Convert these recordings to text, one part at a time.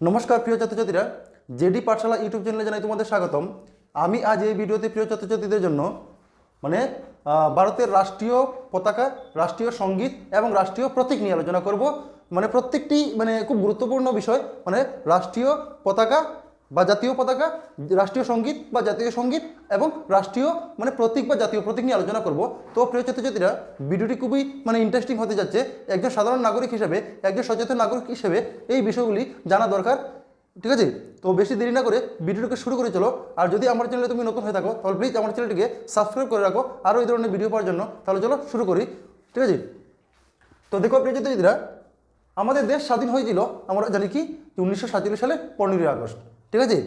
নমস্কার, প্রিয় ছাত্রছাত্রীরা। জেডি পাঠশালা ইউটিউব চ্যানেলে জানাই তোমাদের স্বাগতম। আমি আজ এই ভিডিওতে, প্রিয় ছাত্রছাত্রীদের জন্য মানে ভারতের রাষ্ট্রীয় পতাকা, রাষ্ট্রীয় সংগীত এবং রাষ্ট্রীয় প্রতীক নিয়ে আলোচনা করব। মানে প্রত্যেকটি মানে খুব গুরুত্বপূর্ণ বিষয় মানে রাষ্ট্রীয় পতাকা বা জাতীয় পতাকা, রাষ্ট্রীয় সংগীত বা জাতীয় সংগীত এবং রাষ্ট্রীয় মানে প্রতীক বা জাতীয় প্রতীক নিয়ে আলোচনা করব। তো প্রিয় ছাত্রছাত্রীরা, ভিডিওটি খুবই মানে ইন্টারেস্টিং হতে যাচ্ছে। একজন সাধারণ নাগরিক হিসেবে, একজন সচেতন নাগরিক হিসেবে এই বিষয়গুলি জানা দরকার। ঠিক আছে? তো বেশি দেরি না করে ভিডিওটিকে শুরু করে চলো। আর যদি আমার চ্যানেলে তুমি নতুন হয়ে থাকো, তাহলে প্লিজ আমার চ্যানেলটিকে সাবস্ক্রাইব করে রাখো। আরও এই ধরনের ভিডিও পাওয়ার জন্য তাহলে চলো শুরু করি। ঠিক আছে? তো দেখো প্রিয় ছাত্রছাত্রীরা, আমাদের দেশ স্বাধীন হয়েছিল, আমরা জানি কি? উনিশশো সাতচল্লিশ সালে পনেরোই আগস্ট। ঠিক আছে?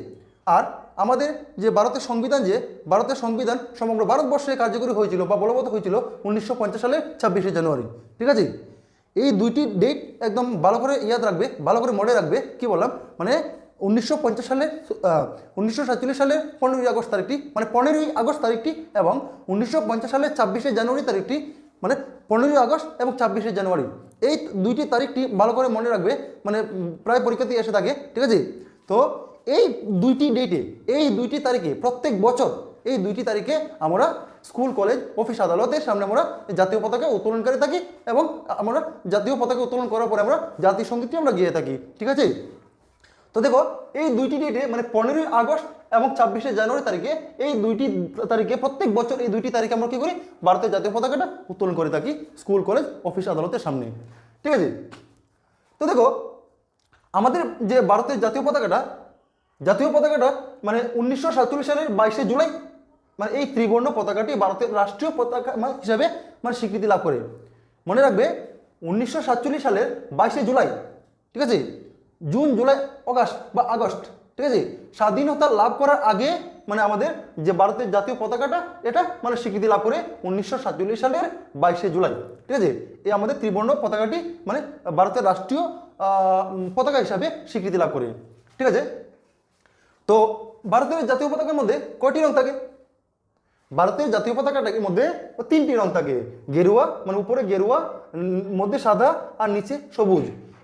আর আমাদের যে ভারতের সংবিধান যে, ভারতের সংবিধান সমগ্র ভারতবর্ষে কার্যকরী হয়েছিল বা বলবৎ হয়েছিল উনিশশো পঞ্চাশ সালে ছাব্বিশে জানুয়ারি, ঠিক আছে? এই দুইটি ডেট একদম ভালো করে ইয়াদ রাখবে, ভালো করে মনে রাখবে, কি বললাম? মানে উনিশশো পঞ্চাশ সালে উনিশশো সালের পনেরোই আগস্ট তারিখটি মানে পনেরোই আগস্ট তারিখটি এবং উনিশশো সালের ছাব্বিশে জানুয়ারি তারিখটি মানে পনেরোই আগস্ট এবং ছাব্বিশে জানুয়ারি। এই দুইটি তারিখটি ভালো করে মনে রাখবে মানে প্রায় পরীক্ষাতেই এসে থাকে, ঠিক আছে? তো এই দুইটি ডেটে এই দুইটি তারিখে, প্রত্যেক বছর এই দুইটি তারিখে আমরা স্কুল কলেজ অফিস আদালতের সামনে আমরা জাতীয় পতাকা উত্তোলনকারী থাকি এবং আমরা জাতীয় পতাকা উত্তোলন করার পরে আমরা জাতীয় সঙ্গীতটি আমরা গিয়ে থাকি, ঠিক আছে? তো দেখো, এই দুইটি ডেটে মানে পনেরোই আগস্ট এবং ছাব্বিশে জানুয়ারি তারিখে, এই দুইটি তারিখে, প্রত্যেক বছর এই দুইটি তারিখে আমরা কী করি? ভারতের জাতীয় পতাকাটা উত্তোলন করে থাকি স্কুল কলেজ অফিস আদালতের সামনে, ঠিক আছে? তো দেখো, আমাদের যে ভারতের জাতীয় পতাকাটা জাতীয় পতাকাটা মানে উনিশশো সাতচল্লিশ সালের বাইশে জুলাই মানে এই ত্রিবর্ণ পতাকাটি ভারতের রাষ্ট্রীয় পতাকা হিসাবে মানে স্বীকৃতি লাভ করে। মনে রাখবে, উনিশশো সাতচল্লিশ সালের বাইশে জুলাই, ঠিক আছে? জুন, জুলাই, অগাস্ট বা আগস্ট, ঠিক আছে? স্বাধীনতা লাভ করার আগে মানে আমাদের যে ভারতের জাতীয় পতাকাটা, এটা মানে স্বীকৃতি লাভ করে উনিশশো সাতচল্লিশ সালের বাইশে জুলাই, ঠিক আছে? এই আমাদের ত্রিবর্ণ পতাকাটি মানে ভারতের রাষ্ট্রীয় পতাকা হিসাবে স্বীকৃতি লাভ করে, ঠিক আছে? তো ভারতীয় জাতীয় পতাকার মধ্যে কয়টি রং থাকে? ভারতের জাতীয় পতাকাটার মধ্যে তিনটি রং থাকে। গেরুয়া মানে উপরে গেরুয়া, মধ্যে সাদা আর নিচে সবুজ।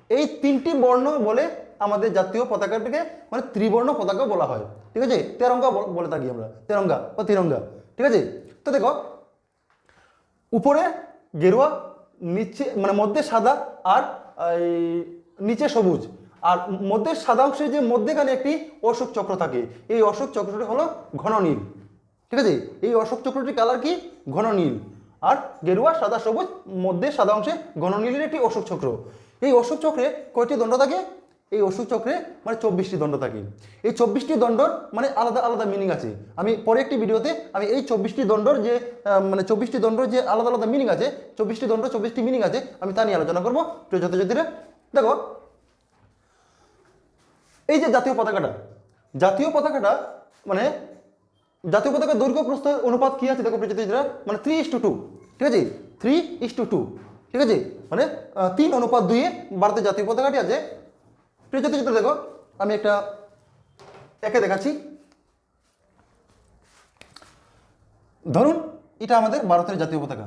এই তিনটি বর্ণ বলে আমাদের জাতীয় পতাকাটাকে মানে ত্রিবর্ণ পতাকা বলা হয়। ঠিক আছে? তেরঙ্গা বল- থাকি আমরা। তেরঙ্গা বা তিরঙ্গা। ঠিক আছে? তো দেখো, উপরে গেরুয়া, নিচে মানে মধ্যে সাদা আর নিচে সবুজ। আর মধ্যে সাদা অংশে যে মধ্যেখানে একটি অশোক চক্র থাকে, এই অশোক চক্রটি হলো ঘন নীল ঠিক আছে? এই অশোক চক্রটির কালার কি? ঘন নীল আর গেরুয়া সাদা সবুজ, মধ্যে সাদা অংশে ঘন নীলের একটি অশোক চক্র। এই অশোক চক্রে কয়টি দণ্ড থাকে? এই অশোক চক্রে মানে চব্বিশটি দণ্ড থাকে। এই চব্বিশটি দণ্ডর মানে আলাদা আলাদা মিনিং আছে। আমি পরে একটি ভিডিওতে আমি এই চব্বিশটি দণ্ডর যে মানে চব্বিশটি দণ্ডর যে আলাদা আলাদা মিনিং আছে, চব্বিশটি দণ্ড, চব্বিশটি মিনিং আছে, আমি তা নিয়ে আলোচনা করব। প্রিয় ছাত্রছাত্রীরা দেখো এই যে জাতীয় পতাকাটা জাতীয় পতাকাটা মানে জাতীয় পতাকার দৈর্ঘ্য প্রস্থ অনুপাত কি আছে দেখো প্রিয় মানে থ্রি ইস টু টু ঠিক আছে? থ্রি ইস টু টু ঠিক আছে? মানে তিন অনুপাত দুইয়ে ভারতের জাতীয় পতাকাটি আছে। প্রিয় ছাত্রছাত্রী দেখো, আমি একটা একে দেখাচ্ছি। ধরুন, এটা আমাদের ভারতের জাতীয় পতাকা।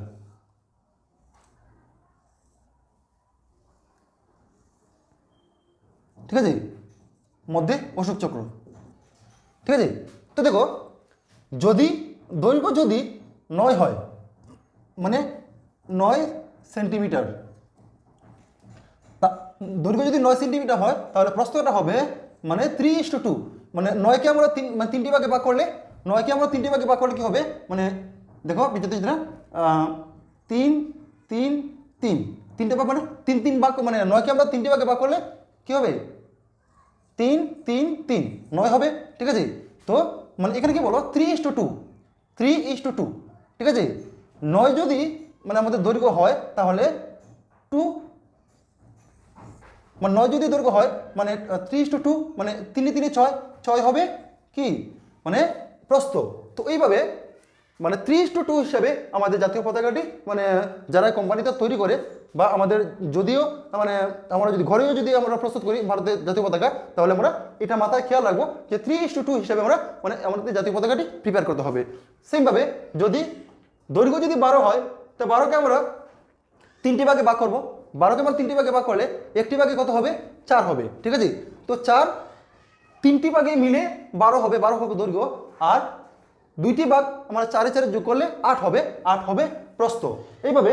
ঠিক আছে? মধ্যে অশোক চক্র। ঠিক আছে? তো দেখো, যদি, দৈর্ঘ্য যদি নয় হয় মানে নয় সেন্টিমিটার, তা দৈর্ঘ্য যদি নয় সেন্টিমিটার হয়, তাহলে প্রস্তটা হবে মানে থ্রি ইস টু মানে নয়কে আমরা তিন মানে তিনটি ভাগে ভাগ করলে, নয়কে আমরা তিনটি ভাগে ভাগ করলে কী হবে? মানে দেখো বিদ্যুৎ তিন তিন তিন, তিনটে ভাগ মানে তিন তিন ভাগ মানে নয়কে আমরা তিনটি ভাগে ভাগ করলে কী হবে? তিন তিন তিন। নয় হবে? ঠিক আছে? তো মানে এখানে কি বলো? Three is two two three is two two ঠিক আছে? নয় যদি মানে আমাদের দৈর্ঘ্য হয়, তাহলে টু মানে নয় যদি দৈর্ঘ্য হয় মানে থ্রি ইস টু টু মানে তিনে তিনে ছয় ছয় হবে কি? মানে প্রস্থ। তো এইভাবে মানে থ্রি টু টু হিসাবে আমাদের জাতীয় পতাকাটি মানে যারা কোম্পানিতে তৈরি করে বা আমাদের যদিও মানে আমরা যদি ঘরেও যদি আমরা প্রস্তুত করি ভারতের জাতীয় পতাকা, তাহলে আমরা এটা মাথায় খেয়াল রাখব যে থ্রি টু টু হিসাবে আমরা মানে আমাদের জাতীয় পতাকাটি প্রিপেয়ার করতে হবে। সেমভাবে যদি দৈর্ঘ্য যদি বারো হয়, তো বারোকে আমরা তিনটি ভাগে ভাগ করব। বারোকে আমরা তিনটি ভাগে ভাগ করলে একটি ভাগে কত হবে? চার হবে, ঠিক আছে? তো চার তিনটি ভাগে মিলে বারো হবে বারো হবে দৈর্ঘ্য। আর দুইটি ভাগ আমরা চারে চারে যোগ করলে আট হবে আট হবে প্রস্থ। এইভাবে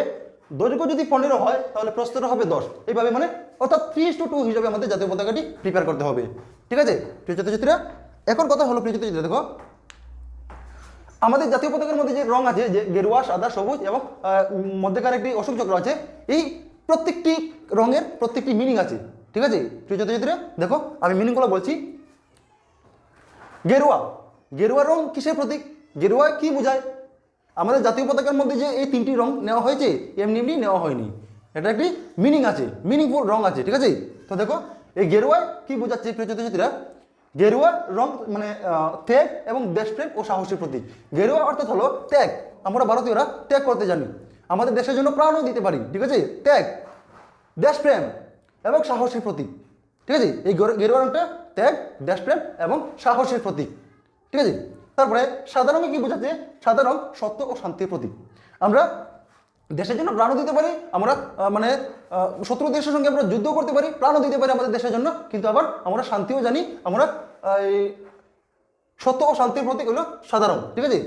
দৈর্ঘ্য যদি পনেরো হয়, তাহলে প্রস্থটা হবে দশ। এইভাবে মানে অর্থাৎ থ্রি টু টু হিসাবে আমাদের জাতীয় পতাকাটি প্রিপেয়ার করতে হবে। ঠিক আছে? প্রিয় ছাত্রছাত্রীরা, এখন কথা হলো প্রিয় ছাত্রছাত্রীরা দেখো। আমাদের জাতীয় পতাকার মধ্যে যে রং আছে, যে গেরুয়া, সাদা, সবুজ এবং মধ্যেকার একটি অশোক চক্র আছে, এই প্রত্যেকটি রঙের প্রত্যেকটি মিনিং আছে। ঠিক আছে? প্রিয় ছাত্রছাত্রীরা, দেখো, আমি মিনিংগুলো বলছি। গেরুয়া। গেরুয়া রং কিসের প্রতীক? গেরুয়া কি বোঝায়? আমাদের জাতীয় পতাকার মধ্যে যে এই তিনটি রং নেওয়া হয়েছে, এমনি এমনি নেওয়া হয়নি। এটা একটি মিনিং আছে মিনিংফুল রং আছে, ঠিক আছে? তো দেখো, এই গেরুয়া কি বোঝাচ্ছে প্রিয় ছাত্রছাত্রীরা গেরুয়া রং মানে ত্যাগ এবং দেশপ্রেম ও সাহসের প্রতীক। গেরুয়া অর্থাৎ হলো ত্যাগ। আমরা ভারতীয়রা ত্যাগ করতে জানি। আমাদের দেশের জন্য প্রাণও দিতে পারি, ঠিক আছে? ত্যাগ, দেশপ্রেম এবং সাহসের প্রতীক, ঠিক আছে? এই গেরু- গেরুয়া রংটা ত্যাগ, দেশপ্রেম এবং সাহসের প্রতীক, ঠিক আছে? তারপরে সাদা রঙে কি বোঝাচ্ছে? সাদা রং সত্য ও শান্তির প্রতীক। আমরা দেশের জন্য প্রাণও দিতে পারি, আমরা মানে শত্রু দেশের সঙ্গে আমরা যুদ্ধ করতে পারি, প্রাণও দিতে পারি আমাদের দেশের জন্য, কিন্তু আবার আমরা শান্তিও জানি, আমরা সত্য ও শান্তির প্রতীক হলো সাদা রং, ঠিক আছে?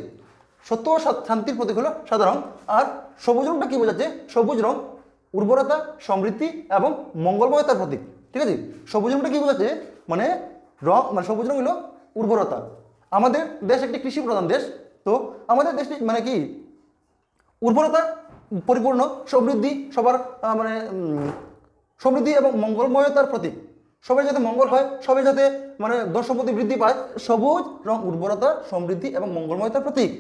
সত্য ও শান্তির প্রতীক হলো সাদা রং, আর সবুজ রংটা কি বোঝাচ্ছে? সবুজ রং উর্বরতা, সমৃদ্ধি এবং মঙ্গলময়তার প্রতীক, ঠিক আছে? সবুজ রংটা কি বোঝাচ্ছে? মানে রং মানে সবুজ রং হলো উর্বরতা। আমাদের দেশ একটি কৃষি প্রধান দেশ, তো আমাদের দেশটি মানে কি? উর্বরতা পরিপূর্ণ, সমৃদ্ধি সবার মানে সমৃদ্ধি এবং মঙ্গলময়তার প্রতীক। সবাই যাতে মঙ্গল হয়, সবাই যাতে মানে সম্পত্তি বৃদ্ধি পায়, সবুজ রং, উর্বরতা, সমৃদ্ধি এবং মঙ্গলময়তার প্রতীক।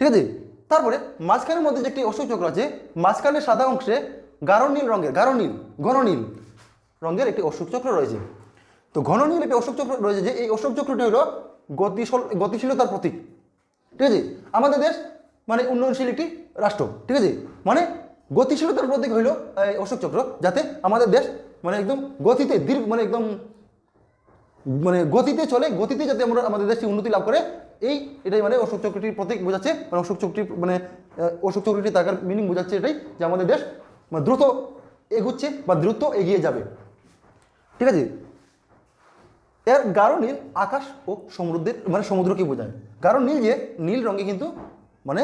ঠিক আছে? তারপরে মাঝখানের মধ্যে যে একটি অশোক চক্র আছে, মাঝখানের সাদা অংশে গাঢ় নীল রঙের, গাঢ় নীল, ঘন নীল রঙের একটি অশোক চক্র রয়েছে। তো ঘন নীল একটি অশোক চক্র রয়েছে যে, এই অশোক চক্রটি হলো গতিশীল গতিশীলতার প্রতীক। ঠিক আছে? আমাদের দেশ মানে উন্নয়নশীল একটি রাষ্ট্র। ঠিক আছে? মানে গতিশীলতার প্রতীক হইল এই অশোক চক্র যাতে আমাদের দেশ মানে একদম গতিতে দীর্ঘ মানে একদম মানে গতিতে চলে গতিতে যাতে আমরা আমাদের দেশটি উন্নতি লাভ করে। এই এটাই মানে অশোক চক্রটির প্রতীক বোঝাচ্ছে। মানে অশোক মানে আহ, অশোক চক্রটি তাকার মিনিং বোঝাচ্ছে এটাই যে আমাদের দেশ মানে দ্রুত এগুচ্ছে বা দ্রুত এগিয়ে যাবে। ঠিক আছে? এর গাঢ় নীল আকাশ ও সমুদ্রের মানে সমুদ্রকে বোঝায়। গাঢ় নীল যে, নীল রঙে কিন্তু মানে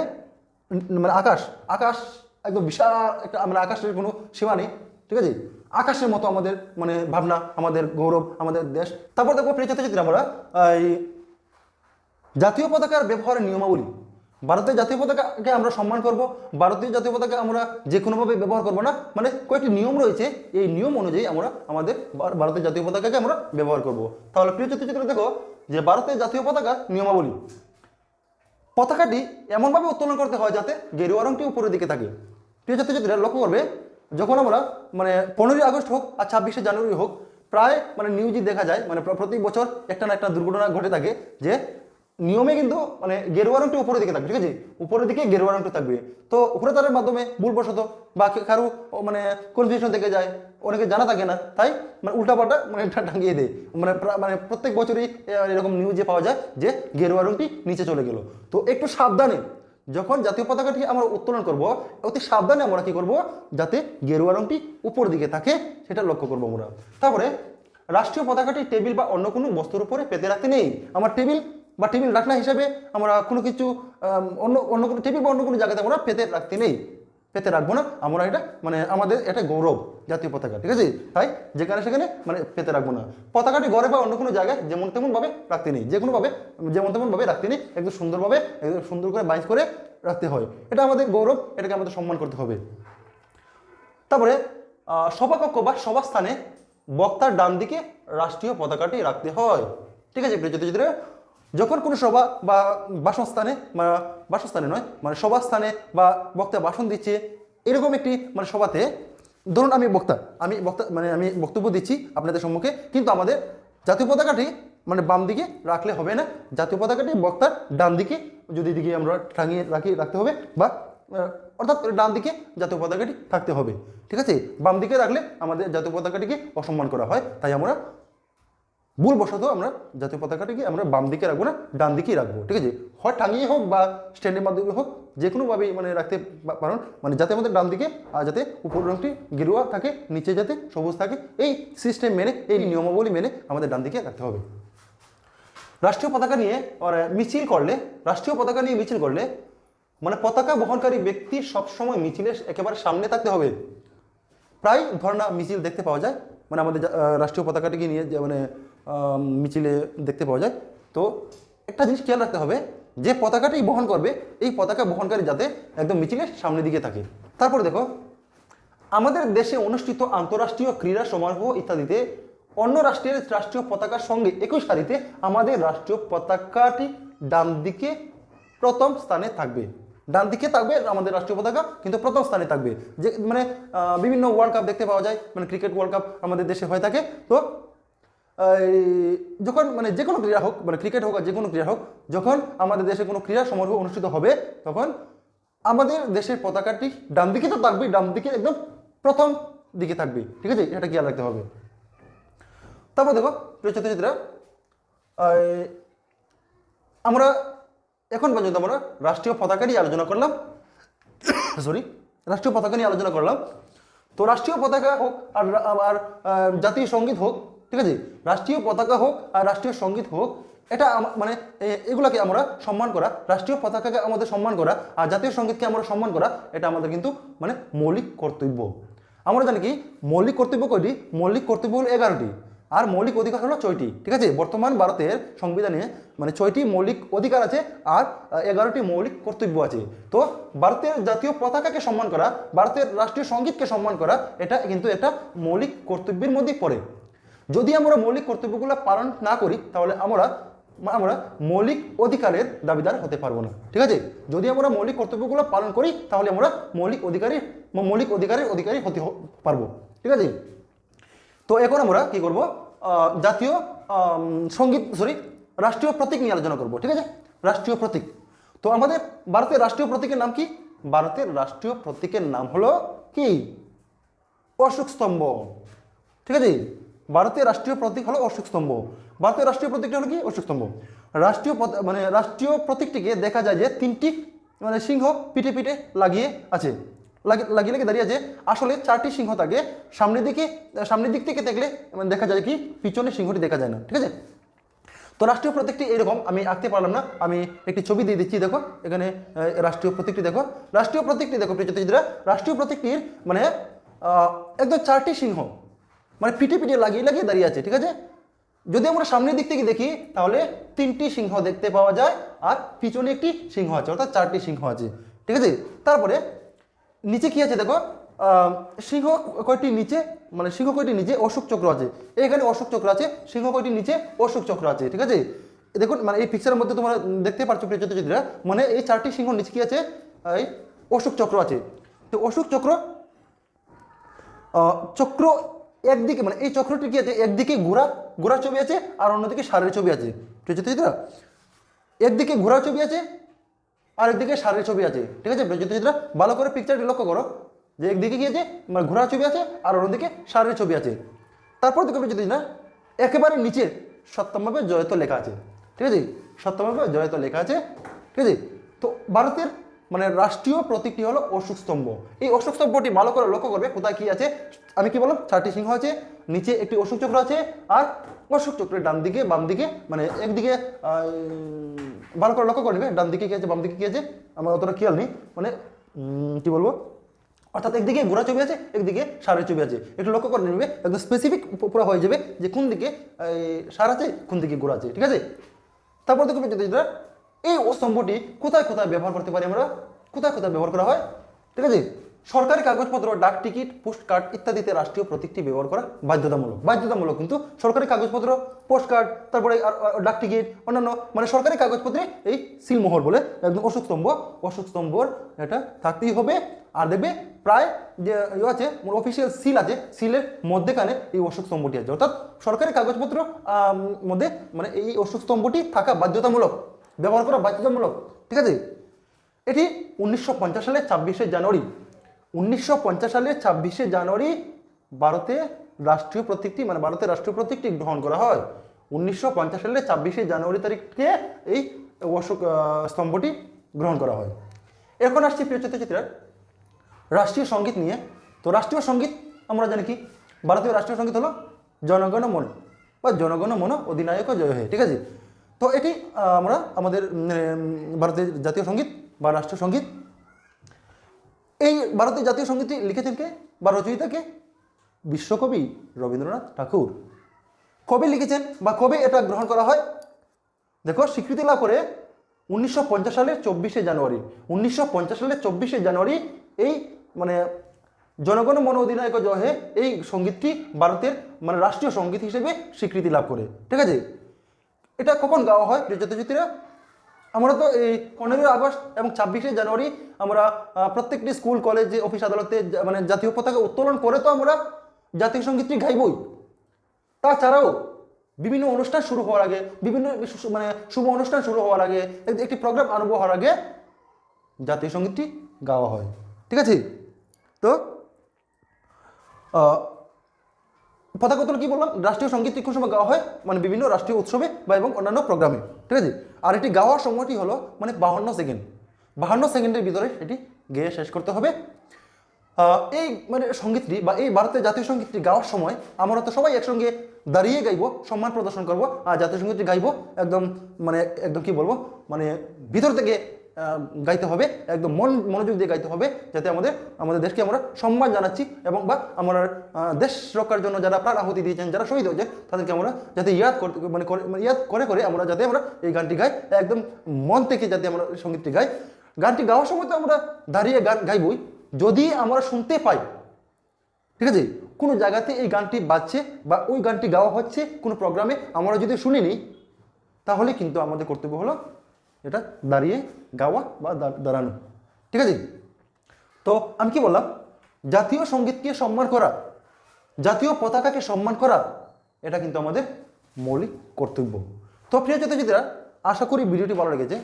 মানে আকাশ আকাশ একদম বিশাল একটা মানে আকাশের কোনো সীমা নেই, ঠিক আছে? আকাশের মতো আমাদের মানে ভাবনা, আমাদের গৌরব, আমাদের দেশ। তারপর দেখব প্রিয় ছাত্রছাত্রীরা আমরা, এই জাতীয় পতাকার ব্যবহারের নিয়মাবলী। ভারতের জাতীয় পতাকাকে আমরা সম্মান করব, ভারতীয় জাতীয় পতাকা আমরা যে কোনোভাবে ব্যবহার করব না মানে কয়েকটি নিয়ম রয়েছে, এই নিয়ম অনুযায়ী আমরা আমাদের ভারতের জাতীয় পতাকাকে আমরা ব্যবহার করব। তাহলে প্রিয় ছাত্রছাত্রীরা দেখো, যে ভারতের জাতীয় পতাকার নিয়মাবলী। পতাকাটি এমনভাবে উত্তোলন করতে হয় যাতে গেরুয়া রংটি উপরের দিকে থাকে। প্রিয় ছাত্রছাত্রীরা লক্ষ্য করবে, যখন আমরা মানে পনেরোই আগস্ট হোক আর ছাব্বিশে জানুয়ারি হোক, প্রায় মানে নিউজই দেখা যায় মানে প্রতি বছর একটা না একটা দুর্ঘটনা ঘটে থাকে যে নিয়মে কিন্তু মানে গেরুয়া রংটি উপরের দিকে থাকবে, ঠিক আছে? উপরের দিকে গেরুয়া রংটি থাকবে। তো উপরে তারের মাধ্যমে ভুলবশত বা কারও মানে কনফিউশন থেকে যায়, অনেকে জানা থাকে না, তাই মানে উল্টাপাল্টা মানে টাঙিয়ে দেয়। মানে মানে প্রত্যেক বছরই এরকম নিউজে পাওয়া যায় যে গেরুয়া রংটি নিচে চলে গেল। তো একটু সাবধানে, যখন জাতীয় পতাকাটি আমরা উত্তোলন করব, অতি সাবধানে আমরা কি করব? যাতে গেরুয়া রংটি উপর দিকে থাকে, সেটা লক্ষ্য করব আমরা। তারপরে, রাষ্ট্রীয় পতাকাটি টেবিল বা অন্য কোনো বস্তুর উপরে পেতে রাখতে নেই। আমার টেবিল বা টেবিল রাখনা হিসাবে আমরা কোনো কিছু অন্য অন্য কোনো টেবিল বা অন্য কোনো জায়গাতে আমরা পেতে রাখতে নেই। পেতে রাখব না। আমরা এটা মানে আমাদের এটা গৌরব জাতীয় পতাকা, ঠিক আছে? তাই যেখানে সেখানে মানে পেতে রাখব না। পতাকাটি ঘরে বা অন্য কোনো জায়গায় যেমন তেমনভাবে রাখতে নেই। যে কোনোভাবে, যেমন তেমনভাবে রাখতে নেই। একদম সুন্দরভাবে, একদম সুন্দর করে বাইজ করে রাখতে হয়। এটা আমাদের গৌরব, এটাকে আমাদের সম্মান করতে হবে। তারপরে সভাকক্ষ বা সভাস্থানে বক্তার ডান দিকে রাষ্ট্রীয় পতাকাটি রাখতে হয়। ঠিক আছে? প্রিয় জ্যোতিষীরা যখন কোনো সভা বা বাসস্থানে বাসস্থানে নয় মানে সভাস্থানে বা বক্তা ভাষণ দিচ্ছে, এরকম একটি মানে সভাতে, ধরুন আমি বক্তা আমি বক্তা মানে আমি বক্তব্য দিচ্ছি আপনাদের সম্মুখে, কিন্তু আমাদের জাতীয় পতাকাটি মানে বাম দিকে রাখলে হবে না। জাতীয় পতাকাটি বক্তার ডান দিকে, যদি দিকে আমরা টাঙিয়ে রাখি, রাখতে হবে, বা অর্থাৎ ডান দিকে জাতীয় পতাকাটি থাকতে হবে। ঠিক আছে? বাম দিকে রাখলে আমাদের জাতীয় পতাকাটিকে অসম্মান করা হয়, তাই আমরা ভুলবশত আমরা জাতীয় পতাকাটিকে আমরা বাম দিকে রাখব না ডান দিকেই রাখব, ঠিক আছে? হয় টাঙিয়ে হোক বা স্ট্যান্ডের মাধ্যমে হোক যে কোনোভাবেই মানে রাখতে পারেন। মানে যাতে আমাদের ডান দিকে, আর যাতে উপর রংটি গেরুয়া থাকে, নিচে যাতে সবুজ থাকে, এই সিস্টেম মেনে, এই নিয়মাবলী মেনে আমাদের ডান দিকে রাখতে হবে। রাষ্ট্রীয় পতাকা নিয়ে মিছিল করলে, রাষ্ট্রীয় পতাকা নিয়ে মিছিল করলে মানে পতাকা বহনকারী ব্যক্তি সবসময় মিছিলের একেবারে সামনে থাকতে হবে। প্রায় ধরনা মিছিল দেখতে পাওয়া যায়। মানে আমাদের রাষ্ট্রীয় পতাকাটিকে নিয়ে মানে মিছিলে দেখতে পাওয়া যায়। তো একটা জিনিস খেয়াল রাখতে হবে, যে পতাকাটি বহন করবে, এই পতাকা বহনকারী যাতে একদম মিছিলের সামনের দিকে থাকে তারপর দেখো, আমাদের দেশে অনুষ্ঠিত আন্তঃরাষ্ট্রীয় ক্রীড়া সমারোহ ইত্যাদিতে অন্য রাষ্ট্রের রাষ্ট্রীয় পতাকার সঙ্গে একই সারিতে আমাদের রাষ্ট্রীয় পতাকাটি ডান দিকে প্রথম স্থানে থাকবে। ডান দিকে থাকবে আমাদের রাষ্ট্রীয় পতাকা, কিন্তু প্রথম স্থানে থাকবে। যে মানে বিভিন্ন ওয়ার্ল্ড কাপ দেখতে পাওয়া যায় মানে ক্রিকেট ওয়ার্ল্ড কাপ আমাদের দেশে হয়ে থাকে। তো যখন মানে যে কোনো ক্রীড়া হোক মানে ক্রিকেট হোক আর যে কোনো ক্রীড়া হোক, যখন আমাদের দেশে কোনো ক্রীড়া সমারোহ অনুষ্ঠিত হবে, তখন আমাদের দেশের পতাকাটি ডান দিকে তো থাকবে ডান দিকে একদম প্রথম দিকে থাকবে ঠিক আছে? এটা খেয়াল রাখতে হবে। তারপর দেখো, প্রিয় ছাত্রছাত্রীরা আমরা এখন পর্যন্ত আমরা রাষ্ট্রীয় পতাকা নিয়ে আলোচনা করলাম। সরি রাষ্ট্রীয় পতাকা নিয়ে আলোচনা করলাম। তো রাষ্ট্রীয় পতাকা হোক আর আর জাতীয় সংগীত হোক ঠিক আছে? রাষ্ট্রীয় পতাকা হোক আর রাষ্ট্রীয় সংগীত হোক, এটা মানে এগুলাকে আমরা সম্মান করা, রাষ্ট্রীয় পতাকাকে আমাদের সম্মান করা আর জাতীয় সঙ্গীতকে আমরা সম্মান করা, এটা আমাদের কিন্তু মানে মৌলিক কর্তব্য। আমরা জানি কি? মৌলিক কর্তব্য কয়টি? মৌলিক কর্তব্য হলো এগারোটি। আর মৌলিক অধিকার হলো ছয়টি। ঠিক আছে? বর্তমান ভারতের সংবিধানে মানে ছয়টি মৌলিক অধিকার আছে আর এগারোটি মৌলিক কর্তব্য আছে। তো ভারতের জাতীয় পতাকাকে সম্মান করা, ভারতের রাষ্ট্রীয় সঙ্গীতকে সম্মান করা, এটা কিন্তু একটা মৌলিক কর্তব্যের মধ্যেই পড়ে। যদি আমরা মৌলিক কর্তব্যগুলো পালন না করি, তাহলে আমরা আমরা মৌলিক অধিকারের দাবিদার হতে পারব না। ঠিক আছে? যদি আমরা মৌলিক কর্তব্যগুলো পালন করি, তাহলে আমরা মৌলিক অধিকারী মৌলিক অধিকারের অধিকারী হতে পারব। ঠিক আছে? তো এখন আমরা কি করব? জাতীয় সংগীত সরি রাষ্ট্রীয় প্রতীক নিয়ে আলোচনা করব। ঠিক আছে? রাষ্ট্রীয় প্রতীক। তো আমাদের ভারতের রাষ্ট্রীয় প্রতীকের নাম কি? ভারতের রাষ্ট্রীয় প্রতীকের নাম হলো কি? অশোক স্তম্ভ। ঠিক আছে? ভারতের রাষ্ট্রীয় প্রতীক হলো অশোক স্তম্ভ। ভারতের রাষ্ট্রীয় প্রতীকটা হলো কি? অশোক স্তম্ভ। রাষ্ট্রীয় মানে রাষ্ট্রীয় প্রতীকটিকে দেখা যায় যে তিনটি মানে সিংহ পিঠে পিঠে লাগিয়ে আছে। লাগিয়ে লাগিয়ে দাঁড়িয়ে আছে। আসলে চারটি সিংহ থাকে। সামনের দিকে, সামনের দিক থেকে দেখলে মানে দেখা যায় কি? পিছনে সিংহটি দেখা যায় না। ঠিক আছে? তো রাষ্ট্রীয় প্রতীকটি এরকম, আমি আঁকতে পারলাম না। আমি একটি ছবি দিয়ে দিচ্ছি, দেখো। এখানে রাষ্ট্রীয় প্রতীকটি দেখো। রাষ্ট্রীয় প্রতীকটি দেখো, প্রিয় রাষ্ট্রীয় প্রতীকটির মানে একদম চারটি সিংহ। মানে পিঠে পিঠে লাগিয়ে লাগিয়ে দাঁড়িয়ে আছে, ঠিক আছে? যদি আমরা সামনের দিক থেকে দেখি, তাহলে তিনটি সিংহ দেখতে পাওয়া যায়, আর পিছনে একটি সিংহ আছে, অর্থাৎ চারটি সিংহ আছে, ঠিক আছে? তারপরে নিচে কি আছে দেখো? সিংহ কয়টি নিচে মানে সিংহ কয়টি নিচে? অশোক চক্র আছে। এখানে অশোক চক্র আছে, সিংহ কয়টি নিচে? অশোক চক্র আছে, ঠিক আছে? দেখুন মানে এই পিকচারের মধ্যে তোমরা দেখতে পারছ, প্রিয় ছাত্রছাত্রীরা মানে এই চারটি সিংহ নিচে কি আছে? এই অশোক চক্র আছে। তো অশোক চক্র চক্র একদিকে মানে এই চক্রটি কি আছে? একদিকে ঘোড়া, ঘোড়ার ছবি আছে, আর অন্যদিকে সারের ছবি আছে। ঠিক আছে তো একদিকে ঘোড়ার ছবি আছে, আর একদিকে সারের ছবি আছে। ঠিক আছে জ্যোতিষীরা ভালো করে পিকচারটি লক্ষ্য করো। যে একদিকে কি আছে মানে ঘোড়ার ছবি আছে, আর অন্যদিকে সারের ছবি আছে। তারপর দেখো জ্যোতিষীরা একেবারে নিচে সপ্তমভাবে জয়ত লেখা আছে। ঠিক আছে, সপ্তমভাবে জয়ত লেখা আছে। ঠিক আছে, তো ভারতের মানে রাষ্ট্রীয় প্রতীকটি হলো অশোক স্তম্ভ। এই অশোক স্তম্ভটি ভালো করে লক্ষ্য করবে কোথায় কি আছে। আমি কি বললাম? চারটি সিংহ আছে, নিচে একটি অশোক চক্র আছে, আর অশোক চক্রের ডান দিকে, বাম দিকে মানে একদিকে ভালো করে লক্ষ্য করবে ডান দিকে কি আছে, বাম দিকে কি আছে, আমার অতটা খেয়াল নেই। মানে কি বলব? অর্থাৎ একদিকে ঘোড়া ছবি আছে, একদিকে ষাঁড়ের ছবি আছে। একটু লক্ষ্য করে নেবে, একদম স্পেসিফিক পুরো হয়ে যাবে যে কোন দিকে সার আছে, কোন দিকে ঘোড়া আছে, ঠিক আছে? তারপর দেখো যেটা এই স্তম্ভটি কোথায় কোথায় ব্যবহার করতে পারি আমরা? কোথায় কোথায় ব্যবহার করা হয়? ঠিক আছে? সরকারি কাগজপত্র, ডাক টিকিট পোস্ট কার্ড ইত্যাদিতে রাষ্ট্রীয় প্রতীকটি ব্যবহার করা বাধ্যতামূলক। বাধ্যতামূলক কিন্তু সরকারি কাগজপত্র পোস্ট কার্ড তারপরে ডাক টিকিট, অন্যান্য মানে সরকারি কাগজপত্রে এই সিলমোহর বলে একদম অশোক স্তম্ভ। অশোক স্তম্ভর এটা থাকতেই হবে। আর দেখবে প্রায় যে ইয়ে আছে অফিসিয়াল সিল আছে, সিলের মধ্যেখানে এই অশোক স্তম্ভটি আছে। অর্থাৎ সরকারি কাগজপত্র মধ্যে মানে এই অশোক স্তম্ভটি থাকা বাধ্যতামূলক। ব্যবহার করা বাধ্যতামূলক। ঠিক আছে? এটি উনিশশো সালের ছাব্বিশে জানুয়ারি। উনিশশো সালের ছাব্বিশে জানুয়ারি ভারতে রাষ্ট্রীয় প্রতীকটি মানে ভারতের রাষ্ট্রীয় প্রতীকটি গ্রহণ করা হয়। উনিশশো সালের ছাব্বিশে জানুয়ারি তারিখকে এই অশোক স্তম্ভটি গ্রহণ করা হয়। এখন আসছি প্রিয় ছাত্রছাত্রীরা রাষ্ট্রীয় সংগীত নিয়ে। তো রাষ্ট্রীয় সংগীত আমরা জানি কি? ভারতীয় রাষ্ট্রীয় সংগীত হলো জনগণ মন বা জনগণ মন অধিনায়ক জয় হে। ঠিক আছে? তো এটি আমরা আমাদের ভারতের জাতীয় সংগীত বা রাষ্ট্রীয় সংগীত। এই ভারতের জাতীয় সঙ্গীতটি লিখেছেন কে? বা রচয়িতা কে? বিশ্বকবি রবীন্দ্রনাথ ঠাকুর। কবে লিখেছেন বা কবে এটা গ্রহণ করা হয়? দেখো, স্বীকৃতি লাভ করে উনিশশো পঞ্চাশ সালের চব্বিশে জানুয়ারি। উনিশশো পঞ্চাশ সালের চব্বিশে জানুয়ারি এই মানে জনগণ মন অধিনায়ক জহে এই সঙ্গীতটি ভারতের মানে রাষ্ট্রীয় সংগীত হিসেবে স্বীকৃতি লাভ করে। ঠিক আছে? এটা কখন গাওয়া হয়? ছাত্রছাত্রীরা আমরা তো এই পনেরোই আগস্ট এবং ছাব্বিশে জানুয়ারি আমরা প্রত্যেকটি স্কুল, কলেজ, অফিস আদালতে মানে জাতীয় পতাকা উত্তোলন করে তো আমরা জাতীয় সঙ্গীতটি গাইবই। তাছাড়াও বিভিন্ন অনুষ্ঠান শুরু হওয়ার আগে, বিভিন্ন মানে শুভ অনুষ্ঠান শুরু হওয়ার আগে একটি প্রোগ্রাম আরম্ভ হওয়ার আগে জাতীয় সঙ্গীতটি গাওয়া হয়। ঠিক আছে? তো পতাকা উত্তোলন কি বললাম? রাষ্ট্রীয় সঙ্গীতটি কোন সময় গাওয়া হয় মানে বিভিন্ন রাষ্ট্রীয় উৎসবে বা এবং অন্যান্য প্রোগ্রামে। ঠিক আছে? আর এটি গাওয়ার সময়টি হলো মানে বাহান্ন সেকেন্ড। বাহান্ন সেকেন্ডের ভিতরে এটি গেয়ে শেষ করতে হবে। এই মানে সঙ্গীতটি বা এই ভারতের জাতীয় সঙ্গীতটি গাওয়ার সময় আমরা তো সবাই একসঙ্গে দাঁড়িয়ে গাইবো, সম্মান প্রদর্শন করব, আর জাতীয় সঙ্গীতটি গাইবো, একদম মানে একদম কি বলব? মানে ভিতর থেকে গাইতে হবে, একদম মন, মনোযোগ দিয়ে গাইতে হবে, যাতে আমাদের আমাদের দেশকে আমরা সম্মান জানাচ্ছি এবং বা আমরা দেশ রক্ষার জন্য যারা প্রাণ আহুতি দিয়েছেন, যারা শহীদ হয়েছে, তাদেরকে আমরা যাতে ইয়াদ করতে মানে মানে ইয়াদ করে করে আমরা যাতে আমরা এই গানটি গাই, একদম মন থেকে যাতে আমরা সঙ্গীতটি গাই। গানটি গাওয়ার সময় তো আমরা দাঁড়িয়ে গান গাইবই। যদি আমরা শুনতে পাই, ঠিক আছে, কোনো জায়গাতে এই গানটি বাজছে বা ওই গানটি গাওয়া হচ্ছে কোনো প্রোগ্রামে আমরা যদি শুনি নিই তাহলে কিন্তু আমাদের কর্তব্য হলো এটা দাঁড়িয়ে গাওয়া বা দাঁড়ানো। ঠিক আছে? তো আমি কি বললাম? জাতীয় সঙ্গীতকে সম্মান করা, জাতীয় পতাকাকে সম্মান করা, এটা কিন্তু আমাদের মৌলিক কর্তব্য। তো প্রিয় ছাত্রছাত্রীরা আশা করি ভিডিওটি ভালো লেগেছে।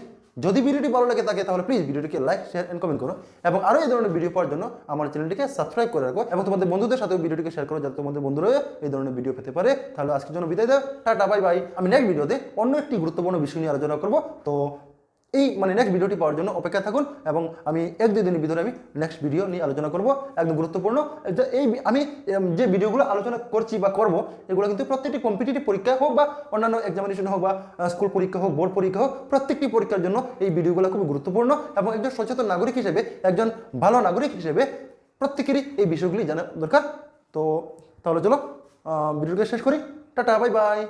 যদি ভিডিওটি ভালো লাগে থাকে তাহলে প্লিজ ভিডিওটিকে লাইক শেয়ার এন্ড কমেন্ট করো। এবং আরও এই ধরনের ভিডিও পাওয়ার জন্য আমার চ্যানেলটিকে সাবস্ক্রাইব করে রাখো। এবং তোমাদের বন্ধুদের সাথেও ভিডিওটিকে শেয়ার করো যাতে তোমাদের বন্ধুরা এই ধরনের ভিডিও পেতে পারে। তাহলে আজকের জন্য বিদায় দাও টাটা বাই বাই আমি নেক্সট ভিডিওতে অন্য একটি গুরুত্বপূর্ণ বিষয় নিয়ে আলোচনা করব। তো এই মানে নেক্সট ভিডিওটি পাওয়ার জন্য অপেক্ষা থাকুন এবং আমি এক দুই দিনের ভিতরে আমি নেক্সট ভিডিও নিয়ে আলোচনা করব, একদম গুরুত্বপূর্ণ। এই আমি যে ভিডিওগুলো আলোচনা করছি বা করব, এগুলো কিন্তু প্রত্যেকটি কম্পিটিটিভ পরীক্ষা হোক বা অন্যান্য এক্সামিনেশন হোক বা স্কুল পরীক্ষা হোক বোর্ড পরীক্ষা হোক, প্রত্যেকটি পরীক্ষার জন্য এই ভিডিওগুলো খুব গুরুত্বপূর্ণ এবং একজন সচেতন নাগরিক হিসেবে, একজন ভালো নাগরিক হিসেবে প্রত্যেকেরই এই বিষয়গুলি জানা দরকার। তো তাহলে চলো ভিডিওকে শেষ করি। Tata bye by